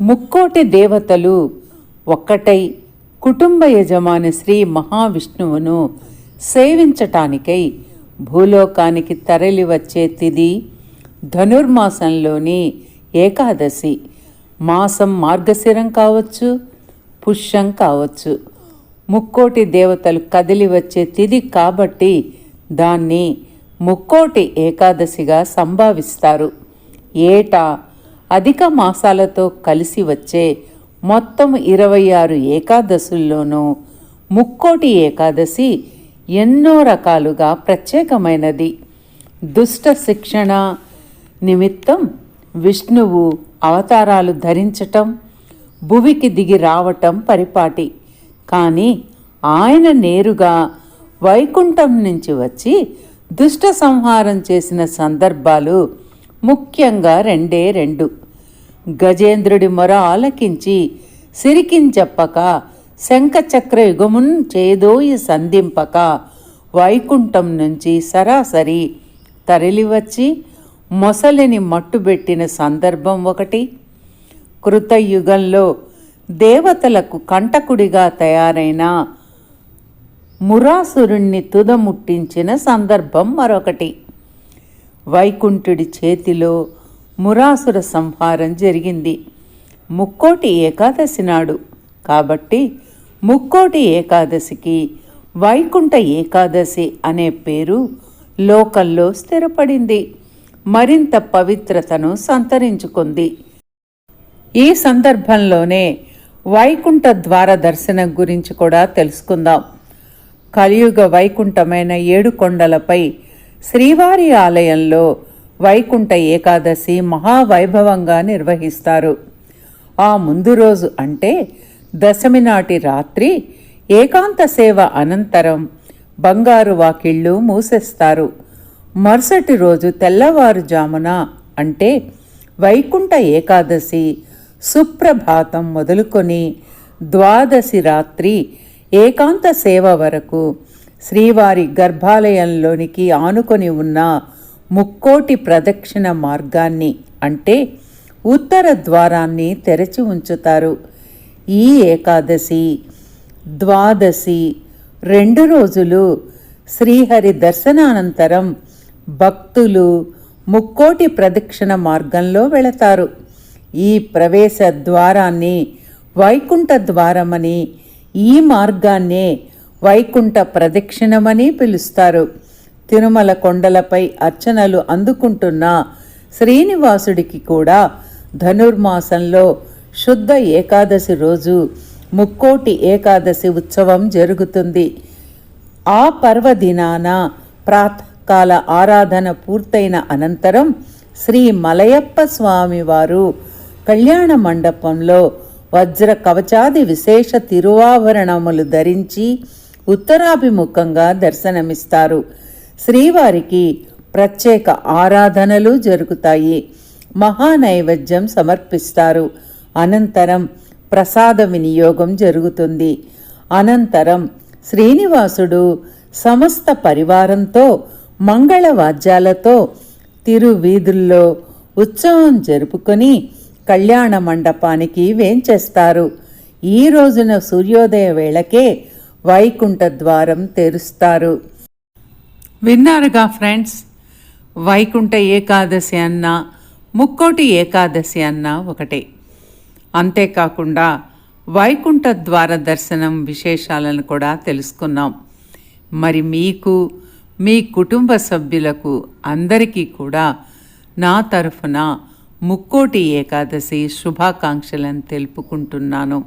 ముక్కోటి దేవతలు ఒక్కటై కుటుంబ యజమాని శ్రీ మహావిష్ణువును సేవించటానికై భూలోకానికి తరలి వచ్చే తిది ధనుర్మాసంలోని ఏకాదశి. మాసం మార్గశిరం కావచ్చు పుష్యం కావచ్చు. ముక్కోటి దేవతలు కదిలి వచ్చే తిది కాబట్టి దాన్ని ముక్కోటి ఏకాదశిగా సంభావిస్తారు. ఏటా అధిక మాసాలతో కలిసి వచ్చే మొత్తం ఇరవై ఆరు ఏకాదశుల్లోనూ ముక్కోటి ఏకాదశి ఎన్నో రకాలుగా ప్రత్యేకమైనది. దుష్ట శిక్షణ నిమిత్తం విష్ణువు అవతారాలు ధరించటం భువికి దిగి రావటం పరిపాటి. కానీ ఆయన నేరుగా వైకుంఠం నుంచి వచ్చి దుష్ట సంహారం చేసిన సందర్భాలు ముఖ్యంగా రెండే రెండు. గజేంద్రుడి మొర ఆలకించి సిరికించప్పక శంఖచక్ర యుగమున్ చేదోయి సంధింపక వైకుంఠం నుంచి సరాసరి తరలివచ్చి మొసలిని మట్టుబెట్టిన సందర్భం ఒకటి. కృతయుగంలో దేవతలకు కంటకుడిగా తయారైన మురాసురుణ్ణి తుదముట్టించిన సందర్భం మరొకటి. వైకుంఠుడి చేతిలో మురాసుర సంహారం జరిగింది. ముక్కోటి ఏకాదశి నాడు. కాబట్టి ముక్కోటి ఏకాదశికి వైకుంఠ ఏకాదశి అనే పేరు లోకల్లో స్థిరపడింది. మరింత పవిత్రతను సంతరించుకుంది. ఈ సందర్భంలోనే వైకుంఠ ద్వార దర్శనం గురించి కూడా తెలుసుకుందాం. కలియుగ వైకుంఠమైన ఏడు కొండలపై శ్రీవారి ఆలయంలో వైకుంఠ ఏకాదశి మహావైభవంగా నిర్వహిస్తారు. ఆ ముందు రోజు అంటే దశమి నాటి రాత్రి ఏకాంత సేవ అనంతరం బంగారు వాకిళ్ళు మూసేస్తారు. మరుసటి రోజు తెల్లవారుజామున అంటే వైకుంఠ ఏకాదశి సుప్రభాతం మొదలుకొని ద్వాదశి రాత్రి ఏకాంత సేవ వరకు శ్రీవారి గర్భాలయంలోనికి ఆనుకొని ఉన్న ముక్కోటి ప్రదక్షిణ మార్గాన్ని అంటే ఉత్తర ద్వారాన్ని తెరచి ఉంచుతారు. ఈ ఏకాదశి ద్వాదశి రెండు రోజులు శ్రీహరి దర్శనానంతరం భక్తులు ముక్కోటి ప్రదక్షిణ మార్గంలో వెళతారు. ఈ ప్రవేశ ద్వారాన్ని వైకుంఠ ద్వారమని ఈ మార్గాన్నే వైకుంఠ ప్రదక్షిణమని పిలుస్తారు. తిరుమల కొండలపై అర్చనలు అందుకుంటున్న శ్రీనివాసుడికి కూడా ధనుర్మాసంలో శుద్ధ ఏకాదశి రోజు ముక్కోటి ఏకాదశి ఉత్సవం జరుగుతుంది. ఆ పర్వదినాన ప్రాతకాల ఆరాధన పూర్తయిన అనంతరం శ్రీ మలయప్ప స్వామివారు కళ్యాణ మండపంలో వజ్ర కవచాది విశేష తిరువాభరణములు ధరించి ఉత్తరాభిముఖంగా దర్శనమిస్తారు. శ్రీవారికి ప్రత్యేక ఆరాధనలు జరుగుతాయి. మహానైవేద్యం సమర్పిస్తారు. అనంతరం ప్రసాద వినియోగం జరుగుతుంది. అనంతరం శ్రీనివాసుడు సమస్త పరివారంతో మంగళవాద్యాలతో తిరువీధుల్లో ఉత్సవం జరుపుకొని కళ్యాణ మండపానికి వేంచేస్తారు. ఈ రోజున సూర్యోదయ వేళకే వైకుంఠ ద్వారం తెరుస్తారు. విన్నారుగా ఫ్రెండ్స్? వైకుంఠ ఏకాదశి అన్న ముక్కోటి ఏకాదశి అన్న ఒకటే. అంతేకాకుండా వైకుంఠ ద్వార దర్శనం విశేషాలను కూడా తెలుసుకున్నాం. మరి మీకు మీ కుటుంబ సభ్యులకు అందరికీ కూడా నా తరఫున ముక్కోటి ఏకాదశి శుభాకాంక్షలను తెలుపుకుంటున్నాను.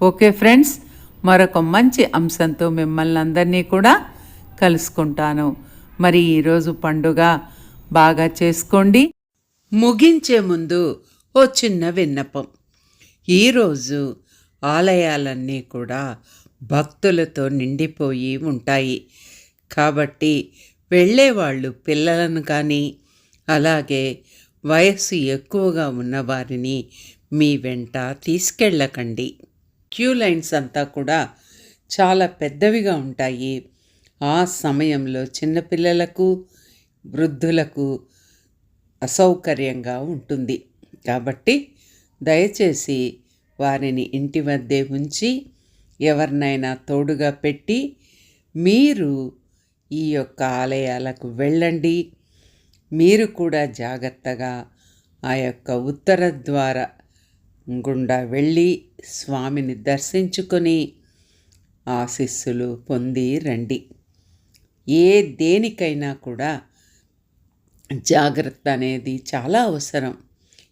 Okay friends? మరొక మంచి అంశంతో మిమ్మల్ని అందరినీ కూడా కలుసుకుంటాను. మరి ఈరోజు పండుగ బాగా చేసుకోండి. ముగించే ముందు ఓ చిన్న విన్నపం. ఈరోజు ఆలయాలన్నీ కూడా భక్తులతో నిండిపోయి ఉంటాయి. కాబట్టి వెళ్ళేవాళ్ళు పిల్లలను కానీ అలాగే వయస్సు ఎక్కువగా ఉన్నవారిని మీ వెంట తీసుకెళ్ళకండి. క్యూ లైన్స్ అంతా కూడా చాలా పెద్దవిగా ఉంటాయి. ఆ సమయంలో చిన్నపిల్లలకు వృద్ధులకు అసౌకర్యంగా ఉంటుంది. కాబట్టి దయచేసి వారిని ఇంటి వద్దే ఉంచి ఎవరినైనా తోడుగా పెట్టి మీరు ఈ యొక్క ఆలయాలకు వెళ్ళండి. మీరు కూడా జాగ్రత్తగా ఆ యొక్క ఉత్తర ద్వార గుండా వెళ్ళి స్వామిని దర్శించుకొని ఆశీస్సులు పొంది రండి. ఏ దేనికైనా కూడా జాగ్రత్త అనేది చాలా అవసరం.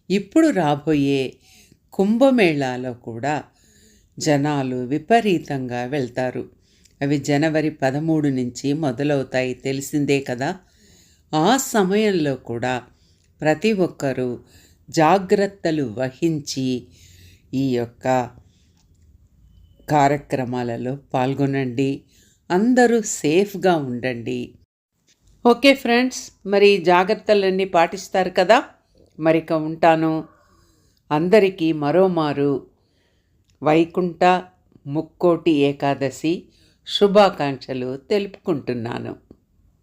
ఇప్పుడు రాబోయే కుంభమేళాలో కూడా జనాలు విపరీతంగా వెళ్తారు. అవి జనవరి పదమూడు నుంచి మొదలవుతాయి తెలిసిందే కదా. ఆ సమయంలో కూడా ప్రతి ఒక్కరూ జాగ్రత్తలు వహించి ఈ యొక్క కార్యక్రమాలలో పాల్గొనండి. అందరూ సేఫ్గా ఉండండి. ఓకే ఫ్రెండ్స్ మరి జాగ్రత్తలన్నీ పాటిస్తారు కదా? మరిక ఉంటాను. అందరికీ మరోమారు వైకుంఠ ముక్కోటి ఏకాదశి శుభాకాంక్షలు తెలుపుకుంటున్నాను.